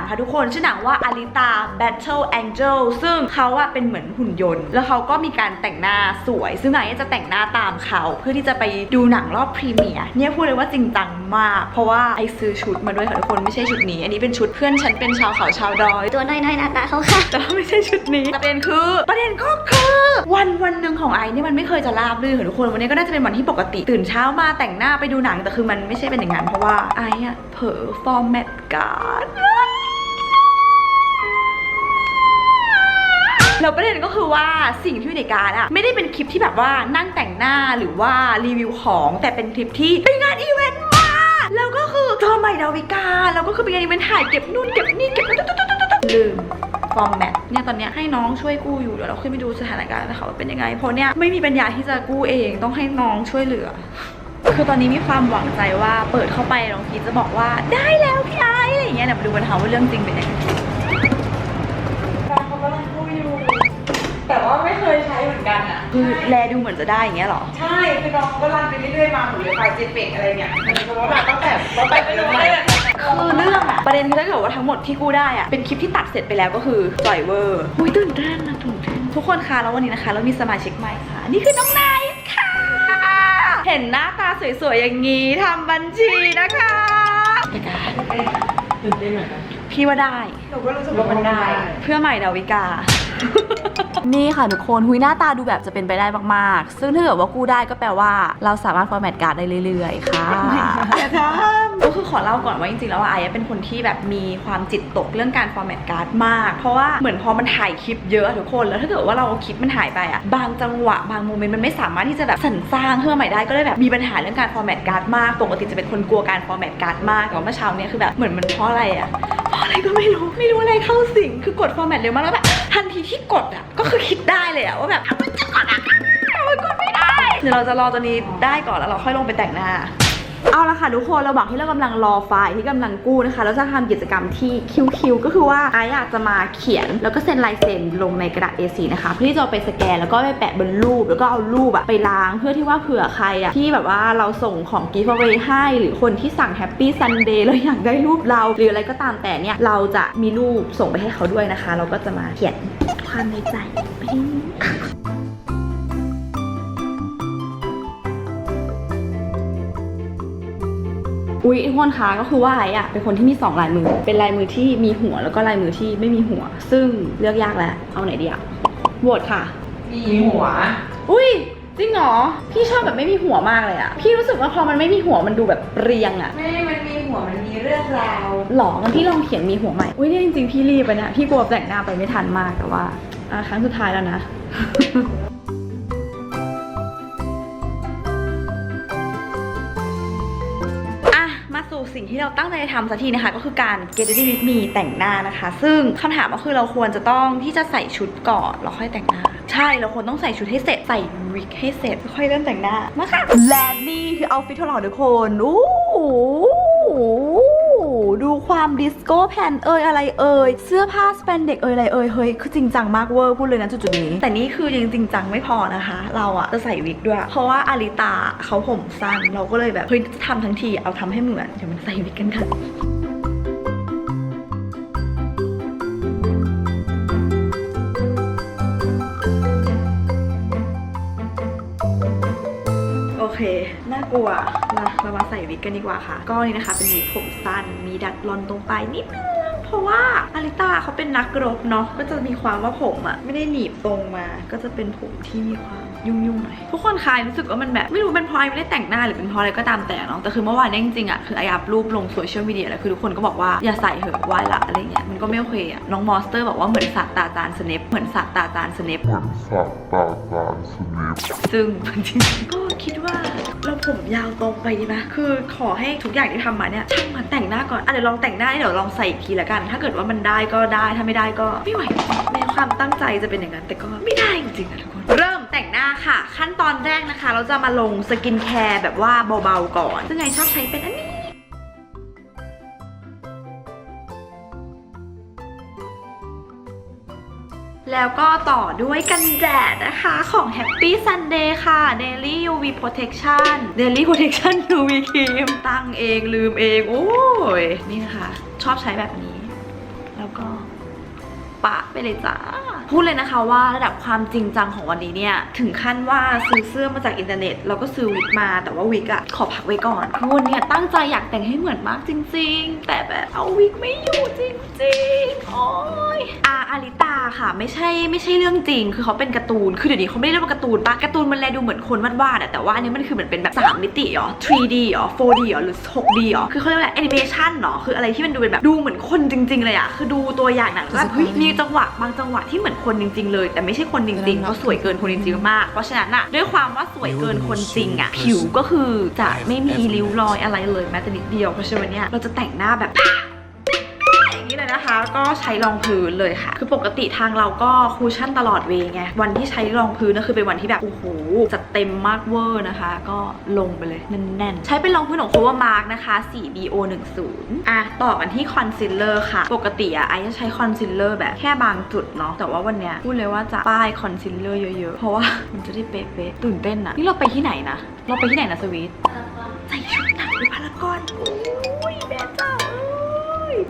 งค่ะทุกคน ชื่อหนังว่า Alita Battle Angel ซึ่งเขาอะเป็นเหมือนหุ่นยนต์ แล้วเขาก็มีการแต่งหน้าสวย ซึ่งไอจะแต่งหน้าตามเขา เพื่อที่จะไปดูหนังรอบพรีเมียร์เนี่ยพูดเลยว่าจริงจังมาก เพราะว่าไอซื้อชุดมาด้วยค่ะทุกคนไม่ใช่ชุดนี้ อันนี้เป็นชุดเพื่อนฉันเป็นชาวเขาชาวดอยตัวน้อยๆหน้าตาเขาค่ะแต่ว่าไม่ใช่ชุดนี้ประเด็นคือประเด็นก็คือวันวันหนึ่งของไอเนี่ยมันไม่เคยจะราบรื่นค่ะทุกคนวันนี้ก็น่าจะเป็นวันที่ปกติ ตื่นเช้ามาแต่งหน้าไปดูหนังแต่คือมันไม่ใช่เป็นอย่างนั้นเพราะว่าไออะเผลอฟอร์แมตการ์ด แล้วประเด็นก็คือว่าสิ่งที่อยู่ในการดอะไม่ได้เป็นคลิปที่แบบว่านั่งแต่งหน้าหรือว่ารีวิวของแต่เป็นคลิปที่ไปงานอีเวนต์มาแล้วก็คือเจอใหม่ดาวิกาแล้วก็คือเป็นงานอีเวนต์ถ่ายเก็บนู่นเก็บนี่เก็บนั่นลืมฟอร์มแมตเนี่ยตอนเนี้ยให้น้องช่วยกู้อยู่เดี๋ยวเราขึ้นไปดูสถานการณ์นะคะว่าเป็นยังไงเพราะเนี่ยไม่มีปัญญาที่จะกู้เองต้องให้น้องช่วยเหลือ คือตอนนี้มีความหวังใจว่าเปิดเข้าไปน้องพีจะบอกว่าได้แล้วพี่ไอซ์อะไรอย่างเงี้ยเดี๋ยวมาดูกันค่ะว่าเรื่องจริงเป็นยังไงเขากำลังกู้อยู่ แต่ว่าไม่เคยใช้เหมือนกันอะ คือแลดูเหมือนจะได้อย่างเงี้ยเหรอ ใช่ คือน้องก็รันไปเรื่อยๆมาหมดเลยไฟล์เจเปกอะไรเนี่ยเพราะว่าแบบตั้งแต่ตั้งแต่ไม่รู้เลยคือเรื่องอะประเด็นคือถ้าเกิดว่าทั้งหมดที่กู้ได้อะเป็นคลิปที่ตัดเสร็จไปแล้วก็คือปล่อยเวอร์อุ้ยตื่นเต้นนะตื่นเต้นทุกคนคะแล้ววันนี้นะคะ เรามีสมาชิกใหม่ค่ะ นี่คือน้องไนท์ค่ะ เห็นหน้าตาสวยๆอย่างนี้ทำบัญชีนะคะแต่การตื่นเต้นเหมือนกันพี่ว่าได้ หนูก็รู้สึกว่ามันได้ เพื่อใหม่ดาวิกา นี่ค่ะทุกคนหุยหน้าตาดูแบบจะเป็นไปได้มากๆ ซึ่งถ้าเกิดว่ากู้ได้ก็แปลว่าเราสามารถฟอร์แมตการ์ดได้เรื่อยๆ ค่ะอย่าทก็คือขอเล่าก่อนว่าจริงๆ แล้วไอ้เป็นคนที่แบบมีความจิตตกเรื่องการฟอร์แมตการ์ดมาก เพราะว่าเหมือนพอมันถ่ายคลิปเยอะทุกคน แล้วถ้าเกิดว่าเราคลิปมันหายไปอะบางจังหวะบางโมเมนต์มันไม่สามารถที่จะแบบสรรสร้างเพื่อใหม่ได้ก็เลยแบบมีปัญหาเรื่องการฟอร์แมตการ์ดมาก ปกติจะเป็นคนกลัวการฟอร์แมตการ์ดมากแต่ว่าเมื่อเช้าเนี้คือแบบเหมือนมันเพราะอะไรอะ อะไรก็ไม่รู้ ไม่รู้อะไรเข้าสิง คือกดฟอร์แมตเร็วมากแล้วแบบทันทีที่กดอะ ก็คือคิดได้เลยอะว่าแบบมันจะกดอะมันกดไม่ได้ เดี๋ยวเราจะรอตัวนี้ได้ก่อนแล้วเราค่อยลงไปแต่งหน้า เอาละค่ะทุกคนระหว่างที่เรากำลังรอไฟล์ที่กำลังกู้นะคะ เราจะทำกิจกรรมที่คิวๆก็คือว่าไออยากจะมาเขียน แล้วก็เซ็นลายเซ็นลงในกระดาษ A4 นะคะเพื่อที่จะไปสแกนแล้วก็ไปแปะบนรูป แล้วก็เอารูปอะไปล้างเพื่อที่ว่าเผื่อใครอะที่แบบว่าเราส่งของกิฟต์เอาไว้ให้ หรือคนที่สั่งแฮปปี้ซันเดย์แล้วอยากได้รูปเรา หรืออะไรก็ตามแต่เนี่ยเราจะมีรูปส่งไปให้เขาด้วยนะคะ เราก็จะมาเขียนความในใจไป อุ๊ยทุกคนคะก็คือว่าไอ้อะเป็นคนที่มีสองลายมือ เป็นลายมือที่มีหัวแล้วก็ลายมือที่ไม่มีหัว ซึ่งเลือกยากแล้วเอาไหนดีอะโหวตค่ะำมีหัว อุ้ยจริงเหรอพี่ชอบแบบไม่มีหัวมากเลยอะพี่รู้สึกว่าพอมันไม่มีหัวมันดูแบบเรียงอะไม่ มันมีหัว มันมีเรื่องราวหรองั้นพี่ลองเขียนมีหัวใหม่อุ้ยเนี่ยจริงๆพี่รีบไปเนี่ยพี่กลัวแต่งหน้าไปไม่ทันมากแต่ว่าอะครั้งสุดท้ายแล้วนะอะ สิ่งที่เราตั้งใจทำสักทีนะคะ ก็คือการ get ready with me แต่งหน้านะคะ ซึ่งคำถามก็คือเราควรจะต้องที่จะใส่ชุดก่อนแล้วค่อยแต่งหน้า ใช่เราควรต้องใส่ชุดให้เสร็จใส่วิกให้เสร็จค่อยเริ่มแต่งหน้ามาค่ะและนี่คือเอาฟิตของเราทุกคนอู้ ดูความดิสโก้แผ่นเอ่ยอะไรเอ่ยเสื้อผ้าสเปนเด็กเอ่ยอะไรเอ่ยเฮ้ยคือจริงจังมากเวอร์พูดเลยนะจุดๆนี้ แต่นี่คือยังจริงจังไม่พอนะคะ เราอะจะใส่วิกด้วย เพราะว่าอาริตาเขาผมสั้นเราก็เลยแบบเฮ้ยจะทำทั้งทีเอาทำให้เหมือนเดี๋ยวมันใส่วิกกันค่ะากลัวมาเรามาใส่วิกกันดีกว่าค่ะ ก็นี่นะคะ เป็นวิกผมสั้น มีดัดรอนตรงปลายนิดนึงเพราะว่าอาริตาเขาเป็นนักรบเนาะ ก็จะมีความว่าผมอะไม่ได้หนีบตรงมา ก็จะเป็นผมที่มีความ ยุ่งๆหน่อยทุกคนคลายรู้สึกว่ามันแบบไม่รู้เป็นเพราะไอไม่ได้แต่งหน้าหรือเป็นเพราะอะไรก็ตามแต่เนาะแต่คือเมื่อวานเนี่ยจริงๆอะคือไออัพรูปลงโซเชียลมีเดียแล้วคือทุกคนก็บอกว่าอย่าใส่เหอะวายละอะไรเงี้ยมันก็ไม่โอเคอะน้องมอสเตอร์บอกว่าเหมือนศาสตราจารย์สเนปเหมือนศาสตราจารย์สเนปเหมือนสัตว์ตาจานสนิทซึ่งจริงๆก็คิดว่าเราผมยาวตรงไปดีไหมคือขอให้ทุกอย่างที่ทำมาเนี่ยช่างมาแต่งหน้าก่อนอะเดี๋ยวลองแต่งหน้าเดี๋ยวลองใส่อีกทีละกัน ถ้าเกิดว่ามันได้ก็ได้ถ้าไม่ได้ก็ไม่ไหวในความตั้งใจจะเป็นอย่างนั้นแต่ก็ไม่ได้จริงๆนะทุกคนเริ่ม แต่งหน้าค่ะ ขั้นตอนแรกนะคะ เราจะมาลงสกินแคร์แบบว่าเบาๆก่อน ซึ่งไงชอบใช้เป็นอันนี้แล้วก็ต่อด้วยกันแดดนะคะของ Happy Sunday ค่ะ Daily UV Protection Daily Protection UV Cream ตั้งเองลืมเอง โอ้ย นี่นะคะ ชอบใช้แบบนี้ แล้วก็ปะไปเลยจ้า พูดเลยนะคะว่าระดับความจริงจังของวันนี้เนี่ยถึงขั้นว่าซื้อเสื้อมาจากอินเทอร์เน็ตแล้วก็ซื้อวิกมา แต่ว่าวิกอะขอพักไว้ก่อนคือวันเนี้ยตั้งใจอยากแต่งให้เหมือนมากจริง ๆ แต่แบบเอาวิกไม่อยู่จริงๆโอ้ยอาอาริตาค่ะไม่ใช่ไม่ใช่เรื่องจริง คือเขาเป็นการ์ตูนคือเดี๋ยวนี้เขาไม่ได้เรียกว่าการ์ตูนปะการ์ตูนมันแลดูเหมือนคนวาดๆอะแต่ว่าอันนี้มันคือเหมือนเป็นแบบ3มิติเหรอ 3D เหรอ 4D เหรอหรือ 6D เหรอคือเขาเรียกว่าแอนิเมชันเนาะคืออะไรที่มันดูเป็นแบบดูเหมือนคนจริง ๆ เลยอะคือดูตัวอย่างหนังแล้วเฮ้ยมีจังหวะบางจังหวะที่เหมือนคนจริง ๆ เลย แต่ไม่ใช่คนจริงๆเขาสวยเกินคนจริงๆมาก เพราะฉะนั้นอะด้วยความว่าสวยเกินคนจริงอะผิวก็คือจะไม่มีริ้วรอยอะไรเลยแม้แต่นิดเดียวเพราะฉะนั้นวันเนี้ยเราจะแต่งหน้าแบบอย่าง นะคะ ก็ใช้รองพื้นเลยค่ะ คือปกติทางเราก็คูชั่นตลอดเวย์ไงวันที่ใช้รองพื้นก็คือเป็นวันที่แบบโอ้โหจัดเต็มมากเวอร์นะคะ ก็ลงไปเลยแน่นๆ ใช้เป็นรองพื้นของ Cover Mark นะคะสี BO10 อะต่อกันที่คอนซีลเลอร์ค่ะ ปกติอะไอจะใช้คอนซีลเลอร์แบบแค่บางจุดเนาะแต่ว่าวันเนี้ยพูดเลยว่าจะป้ายคอนซีลเลอร์เยอะๆ เพราะว่ามันจะได้เป๊ะๆตื่นเต้นอะนี่เราไปที่ไหนนะเราไปที่ไหนนะสวีทใส่ชุดหนังไปพารากอน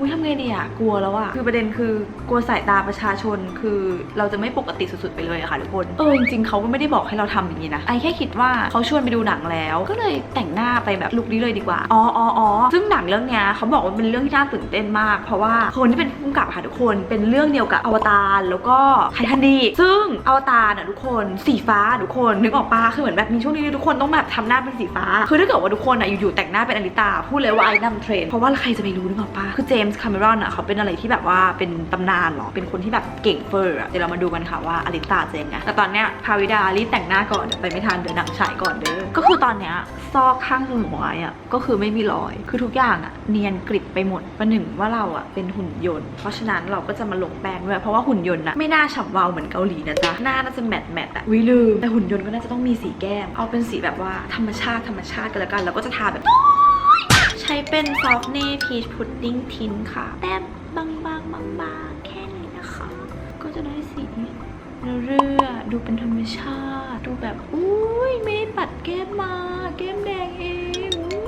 อ้ยอุ้ยทำไงดีอะกลัวแล้วอะคือประเด็นคือกลัวสายตาประชาชน คือเราจะไม่ปกติสุดๆไปเลยอะค่ะทุกคนเออจริงๆเขาก็ไม่ได้บอกให้เราทำอย่างนี้นะไอแค่คิดว่าเขาชวนไปดูหนังแล้ว ก็เลยแต่งหน้าไปแบบลุคนี้เลยดีกว่า อ๋ออ๋ออ๋อซึ่งหนังเรื่องเนี้ยเขาบอกว่าเป็นเรื่องที่น่าตื่นเต้นมาก เพราะว่าคนที่เป็นผู้กำกับอะค่ะทุกคนเป็นเรื่องเดียวกับอวตารแล้วก็ไททันดี ซึ่งอวตารน่ะทุกคนสีฟ้าทุกคนนึกออกปะคือเหมือนแบบมีช่วงนี้ทุกคนต้องแบบทำหน้าเป็นสีฟ้า คือถ้าเกิดว่าทุกคนอะอยู่ๆแต่งหน้าเป็นอลิตาพูดเลยว่าไอ้นำเทรนด์เพราะว่าใครจะไปรู้นึกออกปะคือเจมส์คาเมรอนอะเขาเป็นอะไรที่แบบว่าเป็นตำนานเหรอ เป็นคนที่แบบเก่งเฟอร์อะเดี๋ยวเรามาดูกันค่ะว่าอลิตาจะยังไงแต่ตอนเนี้ยพาวิดารีบแต่งหน้าก่อนเดี๋ยวไปไม่ทันเดี๋ยวหนังฉายก่อนเด้อก็คือตอนเนี้ยซอกข้างจมูกไว้อะก็คือไม่มีรอย คือทุกอย่างอะเนียนกริบไปหมดประหนึ่งว่าเราอะเป็นหุ่นยนต์ เพราะฉะนั้นเราก็จะมาลงแป้งด้วยเพราะว่าหุ่นยนต์อะไม่น่าฉ่ำวาวเหมือนเกาหลีนะจ๊ะหน้าน่าจะแมทแมทอะวิลืมแต่หุ่นยนต์ก็น่าจะต้องมีสีแก้ม เอาเป็นสีแบบว่าธรรมชาติธรรมชาติกันแล้วกันแล้วก็จะทาแบบ ใช้เป็นซอฟเน่พีชพุดดิ้งทินค่ะ แต้มบางๆบางๆ แค่นี้นะคะ ก็จะได้สีเรื่อดูเป็นธรรมชาติ ดูแบบ อุ้ยไม่ได้ปัดแก้มมา แก้มแดงเองอุ้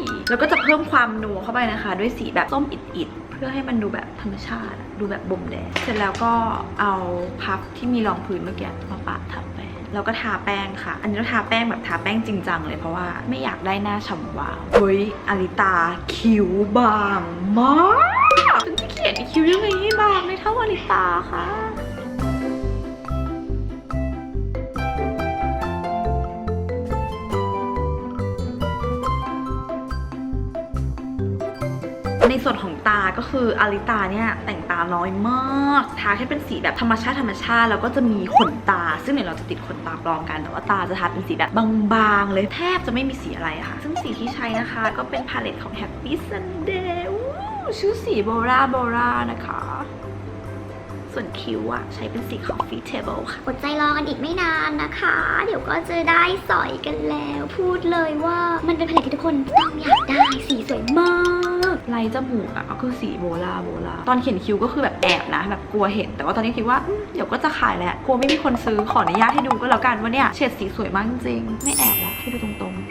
ยแล้วก็จะเพิ่มความนัวเข้าไปนะคะ ด้วยสีแบบส้มอิดๆ เพื่อให้มันดูแบบธรรมชาติ ดูแบบบ่มแดงเสร็จแล้วก็เอาพับที่มีรองพื้นเมื่อกี้มาปะทับ แล้วก็ทาแป้งค่ะ อันนี้เราทาแป้งแบบทาแป้งจริงจังเลยเพราะว่าไม่อยากได้หน้าฉ่ำวาว เฮ้ยอาริตาคิ้วบางมากฉันจะเขียนคิ้วยังไงให้บางไม่เท่าอาริตาค่ะในส่วน ตาก็คืออาริตาเนี่ยแต่งตาน้อยมากทาแค่เป็นสีแบบธรรมชาติธรรมชาติแล้วก็จะมีขนตา ซึ่งเดี๋ยวเราจะติดขนตาปลอมกันแต่ว่าตาจะทาเป็นสีแบบบางๆเลยแทบจะไม่มีสีอะไรค่ะ ซึ่งสีที่ใช้นะคะก็เป็นพาเลตของ Happy Sunday ชื่อสีโบราโบรานะคะส่วนคิ้วอะใช้เป็นสี Coffee Table ค่ะ อดใจรอกันอีกไม่นานนะคะ เดี๋ยวก็จะได้สอยกันแล้ว พูดเลยว่ามันเป็นผลิตที่ทุกคนต้องอยากได้สีสวยมาก ลายจมูกอะก็คือสีโบราโบราตอนเขียนคิ้วก็คือแบบแอบนะแบบกลัวเห็น แต่ว่าตอนนี้คิดว่าเดี๋ยวก็จะขายแหละกลัวไม่มีคนซื้อขออนุญาตให้ดูก็แล้วกันว่าเนี่ยเฉดสีสวยมากจริงไม่แอบละให้ดูตรงๆ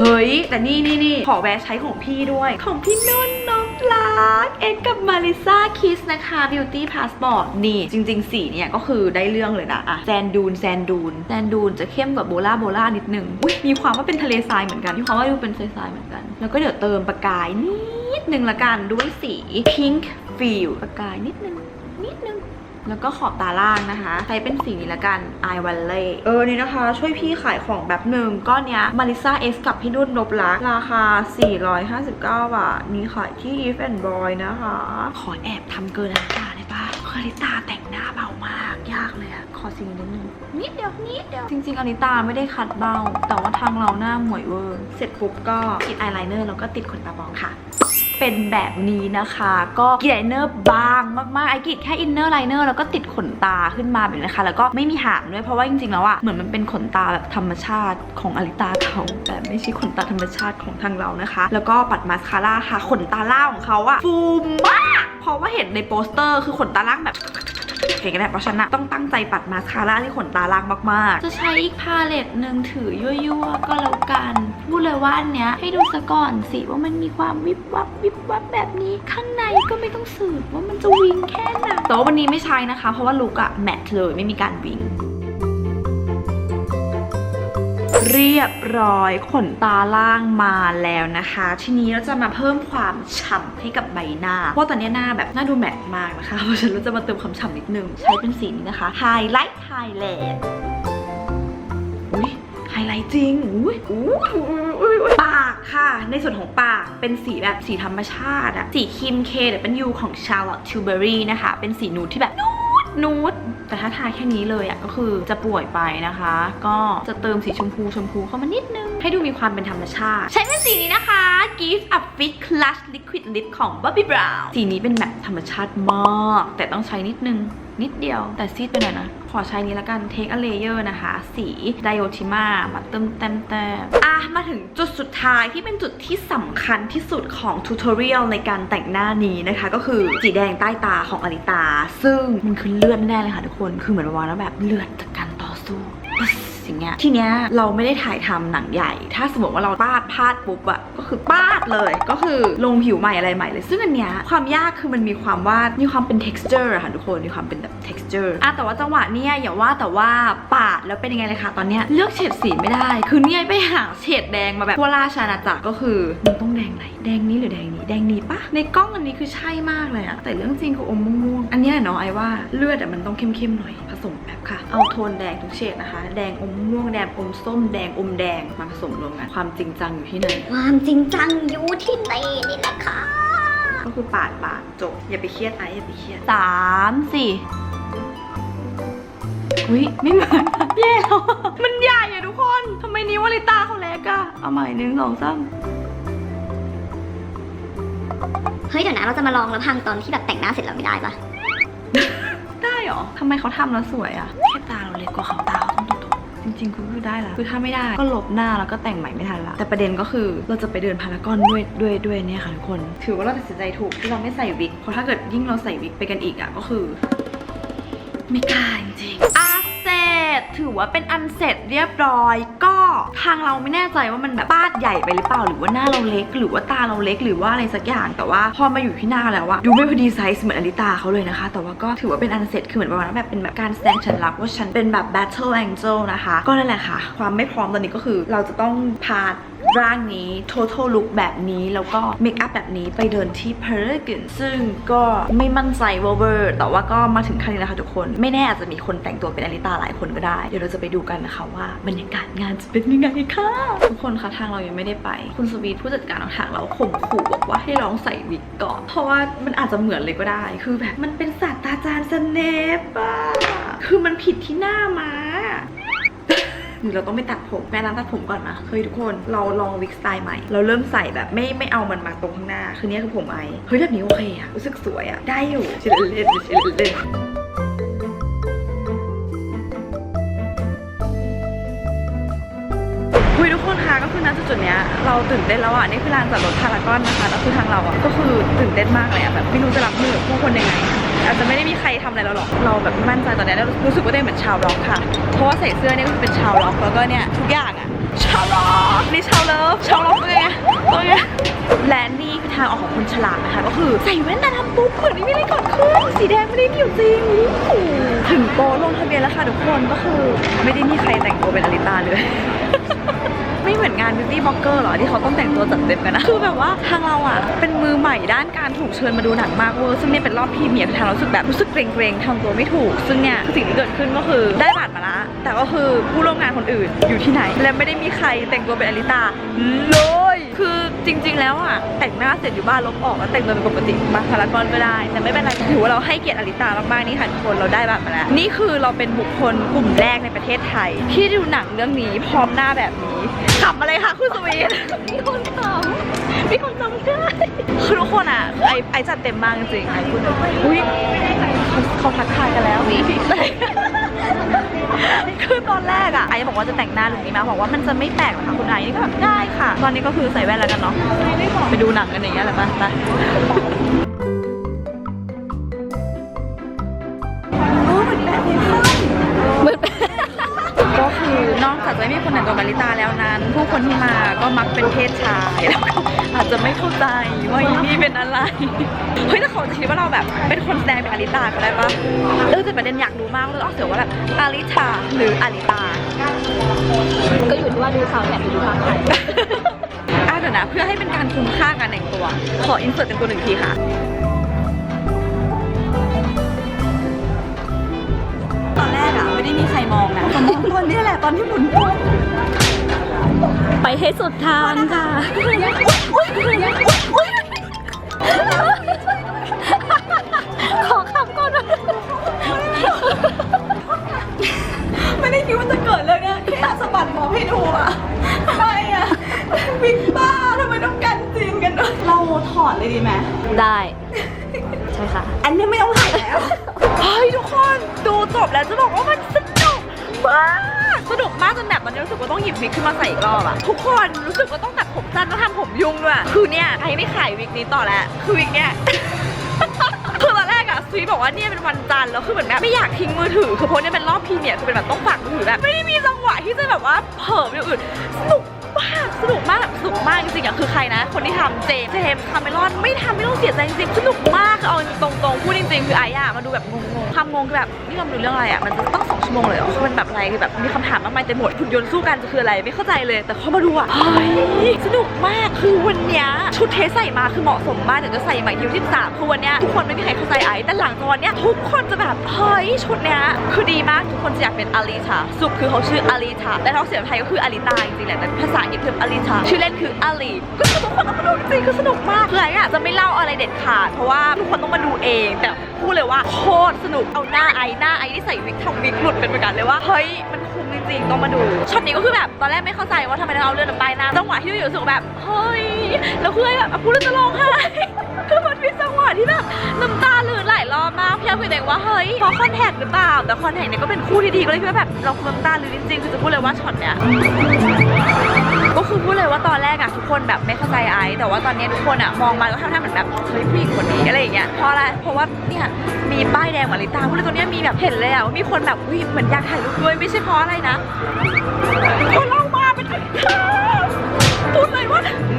เฮ้ย แต่นี่นี่นี่ขอแวะใช้ของพี่ด้วย ของพี่นุ่นน้อง รัก เอ็กกับมาริซาคิสนะคะ Beauty Passport นี่ จริง ๆ สีเนี่ยก็คือได้เรื่องเลยนะอะแซนดูนแซนดูนแซนดูนจะเข้มกว่าโบล่าโบล่านิดนึงอุ้ยมีความว่าเป็นทะเลทรายเหมือนกัน มีความว่าดูเป็นทรายเหมือนกัน แล้วก็เดี๋ยวเติมประกายนิดนึงละกันด้วยสี Pink Feel ประกายนิดนึง แล้วก็ขอบตาล่างนะคะ ใช้เป็นสีนี้ละกัน Eye Valley เออนี่นะคะ ช่วยพี่ขายของแบบหนึ่งก้อนเนี้ย Marisa X กับพี่นุ่นนบลักษ์ราคา 459 บาทมีขายที่ Eve and Boy นะคะ ขอแอบทำเกินอลิตาได้ปะคืออลิตาแต่งหน้าเบามาก ยากเลยอะขอสิ่งนิดนึงนิดเดียวนิดเดียว จริงๆอลิตาไม่ได้คัดเบ้าแต่ว่าทางเราหน้าหมวยเวอร์ เสร็จปุ๊บก็ติดอายไลเนอร์แล้วก็ติดขนตาบองค่ะ เป็นแบบนี้นะคะ ก็กีดไลเนอร์บางมากๆไอกรีดแค่อินเนอร์ไลเนอร์แล้วก็ติดขนตาขึ้นมาแบบนี้นะคะ แล้วก็ไม่มีหางด้วยเพราะว่าจริงๆแล้วอะเหมือนมันเป็นขนตาแบบธรรมชาติของอลิตาเขาแต่ไม่ใช่ขนตาธรรมชาติของทางเรานะคะ แล้วก็ปัดมาสคาร่าค่ะขนตาล่าของเขาอะฟูมากเพราะว่าเห็นในโปสเตอร์คือขนตาล่างแบบเห็นกันแหละเพราะฉะนันต้องตั้งใจปัดมาสคาร่าที่ขนตาล่างมากๆ จะใช้อีกพาเลตหนึ่งถือยั่วๆก็แล้วกัน พูดเลยว่าอันเนี้ยให้ดูซะก่อนสิว่ามันมีความวิบวับวิบวับแบบนี้ข้างในก็ไม่ต้องสืบว่ามันจะวิงแค่ไหนแต่ว่าวันนี้ไม่ใช้นะคะ เพราะว่าลุกอะแมทเลยไม่มีการวิงเรียบร้อยขนตาล่างมาแล้วนะคะ ทีนี้เราจะมาเพิ่มความฉ่ำให้กับใบหน้า เพราะตอนนี้หน้าแบบหน้าดูแมทมากนะคะ เพราะฉะนั้นเราจะมาเติมความฉ่ำนิดนึง ใช้เป็นสีนี้นะคะ Highlight Thailand อุ้ยไฮไลท์จริงอุ้ยอุ้ย ปากค่ะ ในส่วนของปากเป็นสีแบบสีธรรมชาติอะสีครีมเคเดี๋ยวเป็นยูของ Charlotte Tilbury นะคะ เป็นสีนูดที่แบบนูดนูดแต่ถ้าทาแค่นี้เลยอะก็คือจะป่วยไปนะคะ ก็จะเติมสีชมพูชมพูเข้ามานิดนึง ให้ดูมีความเป็นธรรมชาติ ใช้เป็นสีนี้นะคะ Give a Fit Clutch Liquid Lip ของ Bobbi Brown สีนี้เป็นแบบธรรมชาติมาก แต่ต้องใช้นิดนึง นิดเดียว แต่ซีดไปหน่อยนะ ขอใช้นี้ละกัน Take a Layer นะคะ สีไดโอทิมามาเติมเต็มเต็มอะ มาถึงจุดสุดท้ายที่เป็นจุดที่สำคัญที่สุดของทูตอเรียลในการแต่งหน้านี้นะคะ ก็คือสีแดงใต้ตาของอลิตา ซึ่งมันคือเลือดแน่เลยค่ะทุกคน คือเหมือนประมาณว่าแบบเลือดจากการต่อสู้ เงี้ยทีเนี้ยเราไม่ได้ถ่ายทำหนังใหญ่ ถ้าสมมติว่าเราปาดพาดปุ๊บอะก็คือปาดเลย ก็คือลงผิวใหม่อะไรใหม่เลย ซึ่งอันเนี้ยความยากคือมันมีความว่ามีความเป็น texture อะค่ะทุกคนมีความเป็นแบบ texture อะแต่ว่าจังหวะเนี้ยอย่าว่าแต่ว่าปาดแล้วเป็นยังไงเลยคะตอนเนี้ยเลือกเฉดสีไม่ได้ คือเนี่ยไปหาเฉดแดงมาแบบทั่วราชอาณาจักรก็คือมันต้องแดงไหนแดงนี้หรือแดงนี้แดงนี้ปะในกล้องอันนี้คือใช่มากเลยอะแต่เรื่องจริงคืออมม่วงๆอันเนี้ยเนาะไอว่าเลือดอะมันต้องเข้มๆหน่อยผสมแบบค่ะ เอาโทนแดงทุกเฉดนะคะ แดงอมม่วงแดงอมส้มแดงอมแดงมาผสมรวมกันความจริงจังอยู่ที่ไหนความจริงจังอยู่ที่ไหนนี่แหละค่ะก็คือปาดปาดจบอย่าไปเครียดไอ้อย่าไปเครียดสามสี่อุ้ยไม่เหมือนแย่แล้วอะมันใหญ่อะทุกคนทำไมนิ้วอลิตาเขาเล็กอะเอาใหม่หนึ่งสองสามเฮ้ยเดี๋ยวนะเราจะมาลองแล้วพังตอนที่แบบแต่งหน้าเสร็จแล้วไม่ได้ปะได้เหรอทำไมเขาทำแล้วสวยอะแค่ตาเราเล็กกว่าเขาตา ริงๆคือคือได้ละคือถ้าไม่ได้ก็ลบหน้าแล้วก็แต่งใหม่ไม่ทันละแต่ประเด็นก็คือเราจะไปเดินพารากอนด้วยด้วยด้วยเนี่ยค่ะทุกคน ถือว่าเราตัดสินใจถูกที่เราไม่ใส่วิกเพราะถ้าเกิดยิ่งเราใส่วิกไปกันอีกอะก็คือ ไม่กล้าจริง ถือว่าเป็นอันเสร็จเรียบร้อย ก็ทางเราไม่แน่ใจว่ามันแบบปาดใหญ่ไปหรือเปล่า หรือว่าหน้าเราเล็ก หรือว่าตาเราเล็กหรือว่าอะไรสักอย่างแต่ว่าพอมาอยู่ที่หน้าแล้วอะดูไม่พอดีไซส์เหมือนอลิตาเขาเลยนะคะ แต่ว่าก็ถือว่าเป็นอันเสร็จคือเหมือนประมาณแบบเป็นแบบการแสดงฉันรักว่าฉันเป็นแบบ battle angel นะคะ ก็นั่นแหละค่ะ ความไม่พร้อมตอนนี้ก็คือเราจะต้องพาร่างนี้ total look แบบนี้แล้วก็เมคอัพแบบนี้ไปเดินที่ Paragon ซึ่งก็ไม่มั่นใจว่าเวอร์แต่ว่าก็มาถึงขั้นนี้แล้วค่ะทุกคน ไม่แน่อาจจะมีคนแต่งตัวเป็นอลิตาหลายคนก็ได้ เดี๋ยวเราจะไปดูกันนะคะว่าบรรยากาศงานจะเป็นยังไงค่ะทุกคนคะทางเรายังไม่ได้ไป คุณสวีทผู้จัดการของทางเราข่มขู่บอกว่าให้ลองใส่วิกก่อนเพราะว่ามันอาจจะเหมือนเลยก็ได้ คือแบบมันเป็นศาสตราจารย์สเนปอะคือมันผิดที่หน้ามา เราต้องไปตัดผมแม่ร้านตัดผมก่อนนะเฮ้ยทุกคนเราลองวิกสไตล์ใหม่ เราเริ่มใส่แบบไม่ไม่เอามันมาตรงข้างหน้า คือเนี้ยคือผมไอเฮ้ยแบบนี้โอเคอะรู้สึกสวยอะได้อยู่ชิลเล่นชิลเล่นคุยทุกคนคะก็คือณจุดๆเนี้ยเราตื่นเต้นแล้วอะนี่คือลานจอดรถพารากอนนะคะแล้วคือทางเราอะก็คือตื่นเต้นมากเลยอะแบบไม่รู้จะรับมือกับผู้คนยังไง อาจจะไม่ได้มีใครทำอะไรเราหรอก เราแบบมั่นใจตอนนี้แล้วรู้สึกว่าตัวเองเหมือนชาวร็อกค่ะ เพราะว่าใส่เสื้อเนี่ยก็คือเป็นชาวร็อกแล้วก็เนี่ยทุกอย่างอะชาวร็อกนี่ชาวเลิฟชาวร็อกตัวไงตัวไงและนี่คือทางออกของคนฉลาดนะคะ ก็คือใส่แว่นตาดำปุ๊บเหมือนไม่มีอะไรเกิดขึ้นสีแดงไม่ได้มีอยู่จริงถึงโปลงทะเบียนแล้วค่ะทุกคนก็คือ ไม่ได้มีใครแต่งตัวเป็นอลิตาเลย ไม่เหมือนงานบิวตี้บล็อกเกอร์หรอที่เขาต้องแต่งตัวจัดเต็มกันนะคือแบบว่าทางเราอะเป็นมือใหม่ด้านการถูกเชิญมาดูหนังมากเวอร์ซึ่งเนี่ยเป็นรอบพรีเมียร์ทางเรารู้สึกแบบรู้สึกเกรงๆทำตัวไม่ถูก ซึ่งเนี่ยคือสิ่งที่เกิดขึ้นก็คือได้บัตรมาละแต่ก็คือผู้ร่วมงานคนอื่นอยู่ที่ไหน และไม่ได้มีใครแต่งตัวเป็นอลิตาโล คือจริง ๆ แล้วอะแต่งหน้าเสร็จอยู่บ้านลบออกแล้วแต่งตัวเป็นปกติมาพารากอนก็ได้ แต่ไม่เป็นไรถือว่าเราให้เกียรติอลิตามากๆนี่ค่ะทุกคนเราได้บัตรมาแล้ว นี่คือเราเป็นบุคคลกลุ่มแรกในประเทศไทย ที่ดูหนังเรื่องนี้พร้อมหน้าแบบนี้ขำอะไรคะคุณสวีทมีคนขำมีคนจำได้คือทุกคนอะไอไอจัดเต็มมากจริงๆไอพูดอุ้ยเขาเขาทักทายกันแล้วนี่ คือตอนแรกอะไอซ์บอกว่าจะแต่งหน้าลุคนี้มาบอกว่ามันจะไม่แปลกหรอกค่ะคุณไอนี่ก็แบบได้ค่ะ ตอนนี้ก็คือใส่แว่นแล้วกันเนาะไปดูหนังกันอย่างเงี้ยแหละปะไปก็คือนอกจากจะไม่มีคนแต่งตัวบาริตาแล้วนั้น ผู้คนที่มาก็มักเป็นเพศชายแล้วก็ อาจจะไม่เข้าใจว่าอีนี่เป็นอะไร เฮ้ยแต่เขาจะคิดว่าเราแบบเป็นคนแสดงเป็นอลิตาก็ได้ปะเออแต่ประเด็นอยากรู้มากเลยออกเสียงว่าแบบอลิตาหรืออลิตา ก็อยู่ที่ว่าดูข่าวแบบดูข่าวไหนอะเดี๋ยวนะเพื่อให้เป็นการคุ้มค่าการแต่งตัว ขออินเสิร์ตเป็นตัวหนึ่งทีค่ะตอนแรกอะไม่ได้มีใครมองนะมองคนนี่แหละตอนที่หมุนตัว ไปให้สุดทางค่ะขอคำก่อนนะไม่ได้คิดว่าจะเกิดเลยเนี่ยแค่สะบัดมองให้ดูอะทำไมอะบิ๊กบ้าทำไมต้องกันจริงกันด้วยเราถอดเลยดีไหมได้ ใช่ค่ะ อันนี้ไม่ต้องถ่ายแล้วเฮ้ยทุกคนดูจบแล้วจะบอกว่ามันสนุกมาก สนุกมากจนแบบตอนนี้รู้สึกว่าต้องหยิบวิกขึ้นมาใส่อีกรอบอะทุกคนรู้สึกว่าต้องตัดผมสั้นต้องทำผมยุ่งด้วย คือเนี่ยไอไม่ขายวิกนี้ต่อแล้ว คือวิกเนี่ย คือตอนแรกอะซีบอกว่าเนี่ยเป็นวันจันทร์แล้วคือเหมือนแบบไม่อยากทิ้งมือถือคือเพราะเนี่ยเป็นรอบพรีเมียร์คือเป็นแบบต้องฝากมือถือแบบไม่ได้มีจังหวะที่จะแบบว่าเผลออย่างอื่นสนุกมากสนุกมากสนุกมากจริงๆอะคือใครนะ คนที่ทำเจมส์เจมส์คาเมรอนไม่ทำไม่ต้องเสียใจจริงๆสนุกมากคือเอาตรงๆพูดจริงๆ คือไอ้อะมาดูแบบงงๆความงงคือแบบนี่เราดูเรื่องอะไรอะมันจะต้องสอง ชั่วโมงเลยเหรอมันแบบอะไรคือแบบมีคำถามมากมายเต็มหมดหุ่นยนต์สู้กันจะคืออะไรไม่เข้าใจเลย แต่เขามาดูอะสนุกมากคือวันเนี้ยชุดเทสใส่มาคือเหมาะสมมากแต่จะใส่ใหมายูที่สามคือวันเนี้ยทุกคนไม่มีใครเข้าใจไอ้แต่หลังจากวันเนี้ยทุกคนจะแบบเฮ้ยชุดเนี้ยคือดีมากทุกคนจะอยากเป็นอาลีชาสุขคือเขาชื่ออาลีชาแต่ท้องเสียงไทยก็คืออาลิตาจริงๆแหละแต่ภาษาอังกฤษคืออาลีชาชื่อเล่นคืออาลีก็คือทุกคนต้องมาดูจริงๆคือสนุกมากคือไอ้อะจะไม่เล่าอะไรเด็ดขาดเพราะว่าทุกคนต้องมาดูเองแต่ พูดเลยว่าโคตรสนุกเอาหน้าไอ้หน้าไอ้ที่ใส่วิกทำวิกหลุดเป็นประกันเลยว่าเฮ้ยมันคุ้มจริงๆต้องมาดูช็อตนี้ก็คือแบบตอนแรกไม่เข้าใจว่าทำไมต้องเอาเลือดลงไปหน้าจังหวะที่ดูอยู่รู้สึกแบบเฮ้ยแล้วคือไอ้แบบพูดแล้วจะร้องไห้คือมันมีจังหวะที่แบบน้ำตาลื่นหลายรอบมากพี่อ้ำคุยเองว่าเฮ้ยเพราะคอนแทคหรือเปล่าแต่คอนแทคเนี่ยก็เป็นคู่ที่ดีก็เลยคิดว่าแบบเราควรน้ำตาลื่นจริงๆคือจะพูดเลยว่าช็อตเนี้ย ก็คือพูดเลยว่าตอนแรกอะทุกคนแบบไม่เข้าใจไอซ์แต่ว่าตอนนี้ทุกคนอะมองมาแล้วทำหน้าเหมือนแบบเฮ้ยผู้หญิงคนนี้อะไรอย่างเงี้ยเพราะอะไรเพราะว่าเนี่ยมีป้ายแดงเหมือนลิตาพูดเลยตรงเนี้ยมีแบบเห็นเลยอะว่ามีคนแบบอุ้ยเหมือนอยากถ่ายรูปด้วยไม่ใช่เพราะอะไรนะคนเล่ามาเป็นที่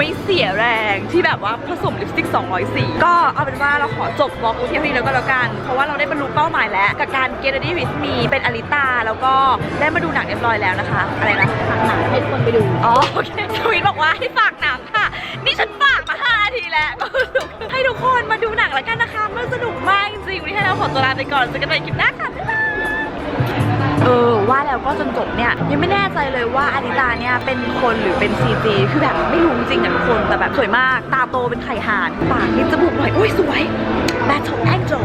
ไม่เสียแรงที่แบบว่าผสมลิปสติก 200สีก็เอาเป็นว่าเราขอจบบล็อกเพียงเท่านี้แล้วก็แล้วกัน เพราะว่าเราได้บรรลุเป้าหมายแล้วกับการ Get Ready With Me เป็นอลิตาแล้วก็ได้มาดูหนังเรียบร้อยแล้วนะคะ อะไรนะหนังให้ทุกคนไปดู อ๋อโอเคทวินบอกว่าให้ฝากหนังค่ะ นี่ฉันฝากมา5นาทีแล้วก็คือให้ทุกคนมาดูหนังแล้วกันนะคะมันสนุกมากจริงๆวันนี้ให้เราขอตัวลาไปก่อนเจอกันใหม่คลิปหน้าค่ะบ๊ายบาย เออว่าแล้วก็จนจบเนี่ยยังไม่แน่ใจเลยว่าอาริตาเนี่ยเป็นคนหรือเป็นซีจีคือแบบไม่รู้จริงๆอะทุกคนแต่แบบสวยมากตาโตเป็นไข่ห่านปากนิดจมูกหน่อยอุ้ยสวย Battle Angel